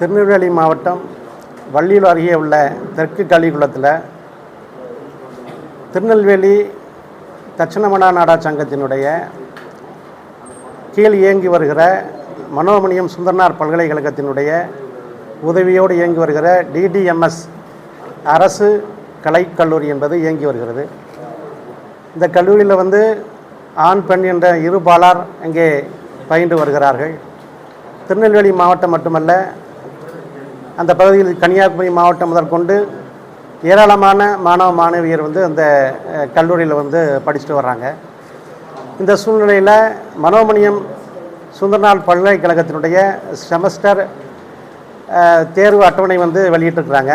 திருநெல்வேலி மாவட்டம் வள்ளியூர் அருகே உள்ள தெற்கு கலிகுளத்தில் திருநெல்வேலி தட்சிணமணா நாடா சங்கத்தினுடைய கீழ் இயங்கி வருகிற மனோமணியம் சுந்தரனார் பல்கலைக்கழகத்தினுடைய உதவியோடு இயங்கி வருகிற டிடிஎம்எஸ் அரசு கலைக்கல்லூரி என்பது இயங்கி வருகிறது. இந்த கல்லூரியில் வந்து ஆண் பெண் என்ற இரு பாலார் இங்கே பயின்று வருகிறார்கள். திருநெல்வேலி மாவட்டம் மட்டுமல்ல அந்த பகுதியில் கன்னியாகுமரி மாவட்டம் முதற்கொண்டு ஏராளமான மாணவ மாணவியர் வந்து அந்த கல்லூரியில் வந்து படிச்சுட்டு வர்றாங்க. இந்த சூழ்நிலையில் மனோமணியம் சுந்தரநாள் பல்கலைக்கழகத்தினுடைய செமஸ்டர் தேர்வு அட்டவணை வந்து வெளியிட்டிருக்கிறாங்க.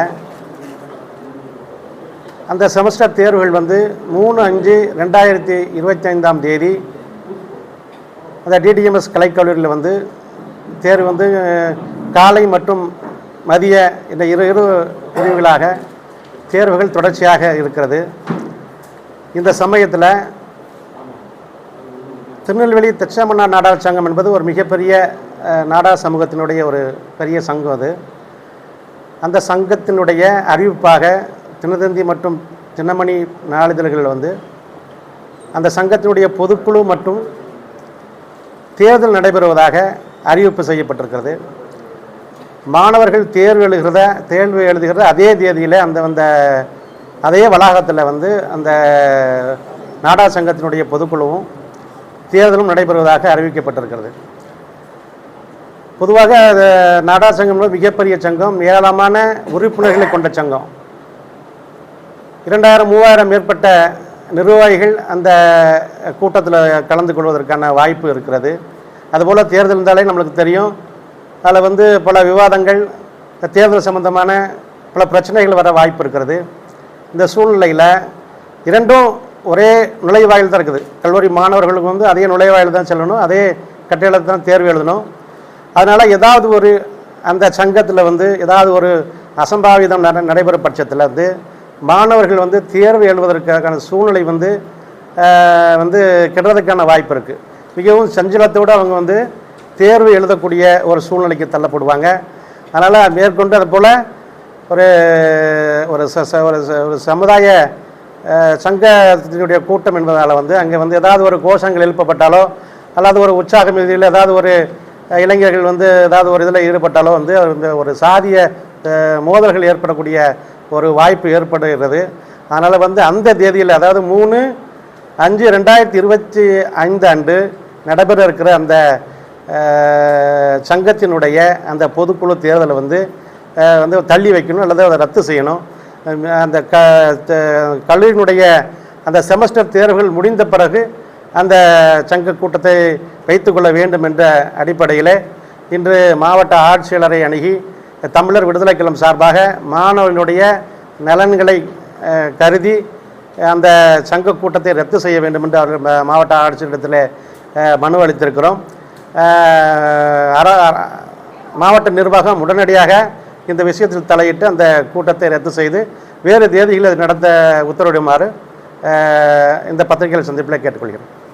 அந்த செமஸ்டர் தேர்வுகள் வந்து மூணு அஞ்சு ரெண்டாயிரத்தி இருபத்தி ஐந்தாம் தேதி அந்த டிடிஎம்எஸ் கலைக்கல்லூரியில் வந்து தேர்வு வந்து காலை மற்றும் மதிய இந்த இரு இரு பிரிவுகளாக தேர்வுகள் தொடர்ச்சியாக இருக்கிறது. இந்த சமயத்தில் திருநெல்வேலி தட்சமண்ணா நாடார் சங்கம் என்பது ஒரு மிகப்பெரிய நாடார் சமூகத்தினுடைய ஒரு பெரிய சங்கம் அது. அந்த சங்கத்தினுடைய அறிவிப்பாக தினதந்தி மற்றும் தினமணி நாளிதழ்கள் வந்து அந்த சங்கத்தினுடைய பொதுக்குழு மற்றும் தேர்தல் நடைபெறுவதாக அறிவிப்பு செய்யப்பட்டிருக்கிறது. மாணவர்கள் தேர்வு எழுதுகிறத தேர்வு எழுதுகிறத அதே தேதியில் அந்த அந்த அதே வளாகத்தில் வந்து அந்த நாடா சங்கத்தினுடைய பொதுக்குழுவும் தேர்தலும் நடைபெறுவதாக அறிவிக்கப்பட்டிருக்கிறது. பொதுவாக நாடா சங்கம் மிகப்பெரிய சங்கம் ஏராளமான உறுப்பினர்களை கொண்ட சங்கம். இரண்டாயிரம் மூவாயிரம் மேற்பட்ட நிர்வாகிகள் அந்த கூட்டத்தில் கலந்து கொள்வதற்கான வாய்ப்பு இருக்கிறது. அதுபோல் தேர்தல் இருந்தாலே நம்மளுக்கு தெரியும் அதில் வந்து பல விவாதங்கள் இந்த தேர்தல் சம்பந்தமான பல பிரச்சனைகள் வர வாய்ப்பு இருக்கிறது. இந்த சூழ்நிலையில் இரண்டும் ஒரே நுழைவாயில் தான் இருக்குது. கல்லூரி மாணவர்களுக்கு வந்து அதே நுழைவாயில் தான் செல்லணும் அதே கட்டையில் தான் தேர்வு எழுதணும். அதனால் ஏதாவது ஒரு அந்த சங்கத்தில் வந்து ஏதாவது ஒரு அசம்பாவிதம் நட நடைபெறும் பட்சத்தில் வந்து மாணவர்கள் வந்து தேர்வு எழுதுவதற்கான சூழ்நிலை வந்து வந்து கெடுறதுக்கான வாய்ப்பு இருக்குது மிகவும் சஞ்சலத்தோடு அவங்க வந்து தேர்வு எழுதக்கூடிய ஒரு சூழ்நிலைக்கு தள்ளப்படுவாங்க. அதனால் மேற்கொண்டு அது போல் ஒரு ஒரு ச- ஒரு ச- ஒரு சமுதாய சங்கத்தினுடைய கூட்டம் என்பதால் வந்து அங்கே வந்து ஏதாவது ஒரு கோஷங்கள் எழுப்பப்பட்டாலோ அல்லது ஒரு உற்சாகம் இதில் ஏதாவது ஒரு இளைஞர்கள் வந்து ஏதாவது ஒரு இதில் ஈடுபட்டாலோ வந்து இந்த ஒரு சாதிய மோதல்கள் ஏற்படக்கூடிய ஒரு வாய்ப்பு ஏற்படுகிறது. அதனால் வந்து அந்த தேதியில் அதாவது மூணு அஞ்சு ரெண்டாயிரத்தி இருபத்தி ஐந்து ஆண்டு நடைபெற இருக்கிற அந்த சங்கத்தினுடைய அந்த பொதுக்குழு தேர்தலை வந்து வந்து தள்ளி வைக்கணும் அல்லது அதை ரத்து செய்யணும். அந்த க கல்லூரியினுடைய அந்த செமஸ்டர் தேர்வுகள் முடிந்த பிறகு அந்த சங்க கூட்டத்தை வைத்துக்கொள்ள வேண்டும் என்ற அடிப்படையில் இன்று மாவட்ட ஆட்சியாளரை அணுகி தமிழர் விடுதலை கழகம் சார்பாக மாணவர்களுடைய நலன்களை கருதி அந்த சங்க கூட்டத்தை ரத்து செய்ய வேண்டும் என்று அவர்கள் மாவட்ட ஆட்சியரிடத்தில் மனு அளித்திருக்கிறோம். அர- மாவட்ட நிர்வாகம் உடனடியாக இந்த விஷயத்தில் தலையிட்டு அந்த கூட்டத்தை ரத்து செய்து வேறு தேதிகளில் நடந்த உத்தரவிடுமாறு இந்த பத்திரிகைகள் சந்திப்பில் கேட்டுக்கொள்கிறேன்.